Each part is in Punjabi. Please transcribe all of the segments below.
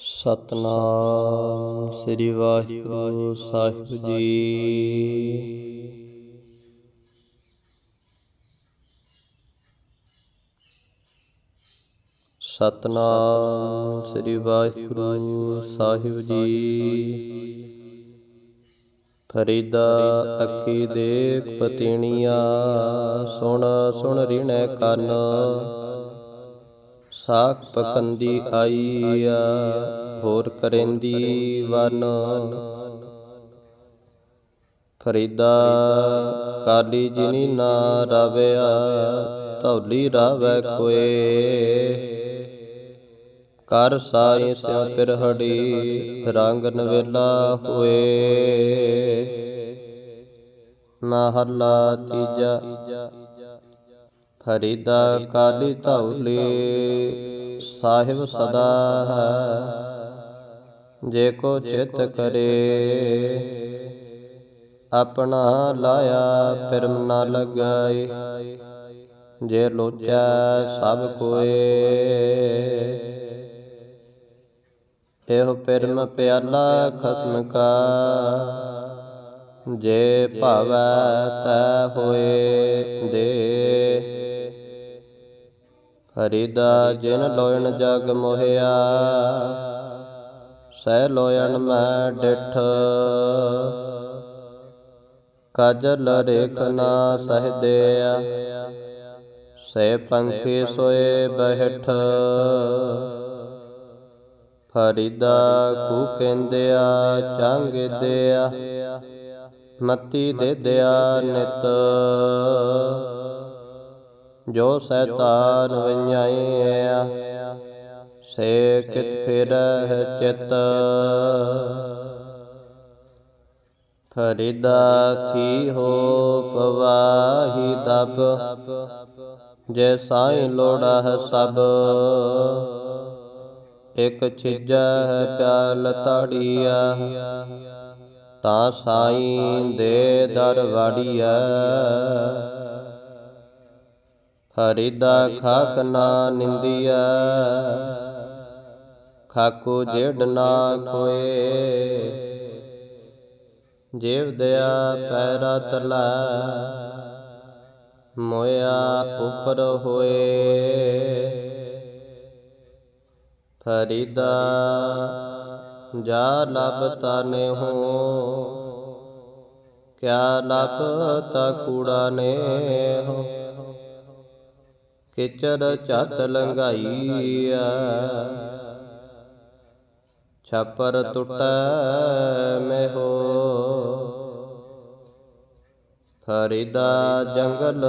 ਸਤਨਾਮ ਸ੍ਰੀ ਵਾਹਿਗੁਰੂ ਸਾਹਿਬ ਜੀ। ਸਤਨਾਮ ਸ੍ਰੀ ਵਾਹਿਗੁਰੂ ਸਾਹਿਬ ਜੀ। ਫਰੀਦਾ ਅੱਖੀ ਦੇਖ ਪਤੀਣੀਆਂ ਸੁਣ ਸੁਣ ਰਿਣੈ ਕੰਨ। ਸਾਖ ਪਕੰਦੀ ਆਈਆ, ਹੋਰ ਕਰੇਂਦੀ ਵਨ। ਫਰੀਦਾ ਕਾਲੀ ਜਿਨੀ ਨਾ ਰਵਿਆ, ਧੌਲੀ ਰਾਵੈ ਕੋਏ। ਕਰ ਸਾਈ ਸਿਉ ਪਿਰਹੜੀ, ਰੰਗ ਨਵੇਲਾ ਹੋਏ। ਮਹੱਲਾ ਤੀਜਾ ਫਰੀਦਾ ਕਾਲੀ ਧੌਲੀ ਸਾਹਿਬ ਸਦਾ ਹੈ। ਜੇ ਕੋ ਚਿਤ ਕਰੇ, ਆਪਣਾ ਲਾਇਆ ਫਿਰਮ ਨਾ ਲਗਾਈ ਜੇ ਲੋਚੈ ਸਭ ਕੋਏ, ਇਹੋ ਪਿਰਮ ਪਿਆਲਾ ਖਸਮ ਕਾ। ਜੇ ਭਾਵੈ ਤੈ ਹੋਏ ਦੇ ਫਰੀਦਾ ਜਿਨ ਲੋਇਣ ਜਗ ਮੋਹਿਆ, ਸਹਿ ਲੋਇਣ ਮੈਂ ਡਿਠ। ਕਾਜਲ ਰੇਖ ਨਾ ਸਹਦਿਆ ਸੇ ਪੰਖੀ ਸੋਏ ਬਹਿਠ। ਫਰੀਦਾ ਕੂ ਕਹਿੰਦਿਆ ਚੰਗ ਦਿਆ, ਮਤੀ ਦੇ ਦਿਆ ਨਿਤ। ਜੋ ਸੈਤਾਨ ਵඤਾਈਆ ਸੇ ਕਿਤ ਫਿਰਹਿ ਚਿਤ। ਫਰੀਦਾ ਥੀ ਹੋ ਪਵਾਹੀ ਦਬ, ਜੇ ਸਾਈ ਲੋੜਾ ਹੈ ਸਭ ਇਕ ਛਿਜੈ ਹੈ ਪਿਆਲ ਤਾੜੀਆ ਤਾਂ ਸਾਈ ਦੇ ਦਰ ਵਾੜੀਐ। ਫਰੀਦਾ ਖਾਕ ਨਾ ਨਿੰਦੀਐ। ਖਾਕੂ ਜੇੜ ਨਾ ਕੋਏ ਜੀਵ ਦਇਆ ਪੈਰਾ ਤਲਾ। ਮੋਇਆ ਉਪਰ ਹੋਏ। ਫਰੀਦਾ ਜਾ ਲਬ ਤਾਨੇ ਹੋ। ਕਿਆ ਲਬ ਤਾ ਕੂੜਾ ਨੇ ਹੋ। ਕਿਚਰ ਝਤ ਲੰਗਾਈਆ ਛਾਪਰ ਟੁੱਟੈ ਮੈਂ ਫਰੀਦਾ ਜੰਗਲ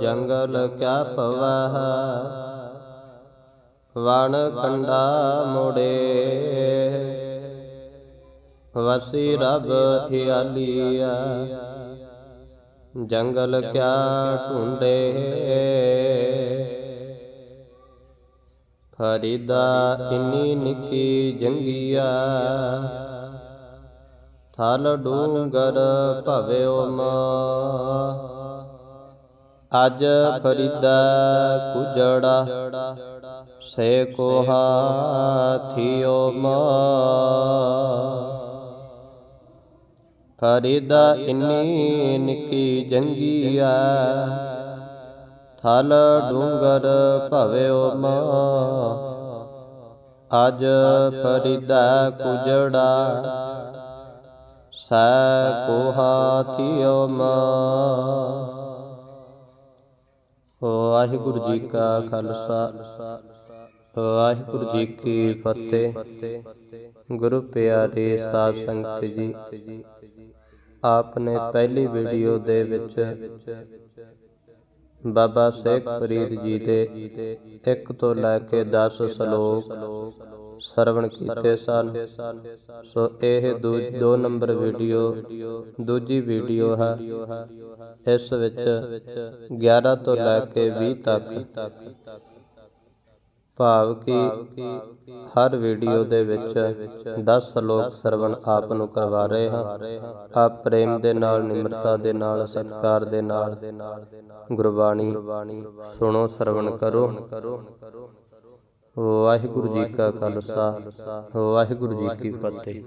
ਜੰਗਲ ਕਿਆ ਪਵਹ ਵਣ ਕੰਡਾ ਮੋੜੇ। ਵਸੀ ਰਬ ਹਿਆਲੀਆ ਜੰਗਲ ਕਿਆ ਢੂੰਡੇ ਫਰੀਦਾ ਇੰਨੀ ਨਿੱਕੀ ਜੰਗੀਆ। ਥਲ ਡੂੰਗਰ ਭਵਿਓ ਮਾ। ਅਜ ਫਰੀਦਾ ਕੁਜੜਾ ਸੇ ਕੋ ਹਾਥਿਓ ਮਾ। ਫਰੀਦਾ ਇੰਨੀ ਨਿੱਕੀ ਜੰਗੀਆ ਥਲ ਡੂੰਗਰ ਭਵਿਓ ਮਾ, ਅਜ ਫਰੀਦਾ ਕੁਜੜਾ। ਸੈ ਕੋ ਹਾਥਿਓ ਮਾ। ਵਾਹਿਗੁਰੂ ਜੀ ਕਾ ਖਾਲਸਾ। ਵਾਹਿਗੁਰੂ ਜੀ ਕੀ ਫਤਿਹ। ਗੁਰੂ ਪਿਆਰੇ ਸਾਧ ਸੰਗਤ ਜੀ। ਆਪਨੇ ਪਹਿਲੀ ਵੀਡੀਓ ਦੇ ਵਿੱਚ ਬਾਬਾ ਸੇਖ ਫਰੀਦ ਜੀ ਦੇ 1 ਤੋਂ ਲੈ ਕੇ 10 ਸ਼ਲੋਕ ਸਰਵਣ ਕੀਤੇ ਸਨ। ਸੋ ਇਹ ਦੋ ਨੰਬਰ ਵੀਡੀਓ, ਦੂਜੀ ਵੀਡੀਓ ਹੈ। ਇਸ ਵਿੱਚ 11 ਤੋਂ ਲੈ ਕੇ 20 ਤੱਕ ਭਾਵ ਕਿ ਹਰ ਵੀਡੀਓ ਦੇ ਵਿੱਚ 10 ਸ਼ਲੋਕ ਸਰਵਣ ਆਪ ਨੂੰ ਕਰਵਾ ਰਹੇ ਹਾਂ। ਆਪ ਪ੍ਰੇਮ ਦੇ ਨਾਲ ਨਿਮਰਤਾ ਦੇ ਨਾਲ ਸਤਿਕਾਰ ਦੇ ਨਾਲ। ਗੁਰਬਾਣੀ ਸੁਣੋ ਸਰਵਣ ਕਰੋ। ਵਾਹਿਗੁਰੂ ਜੀ ਕਾ ਖਾਲਸਾ। ਵਾਹਿਗੁਰੂ ਜੀ ਕੀ ਫਤਿਹ।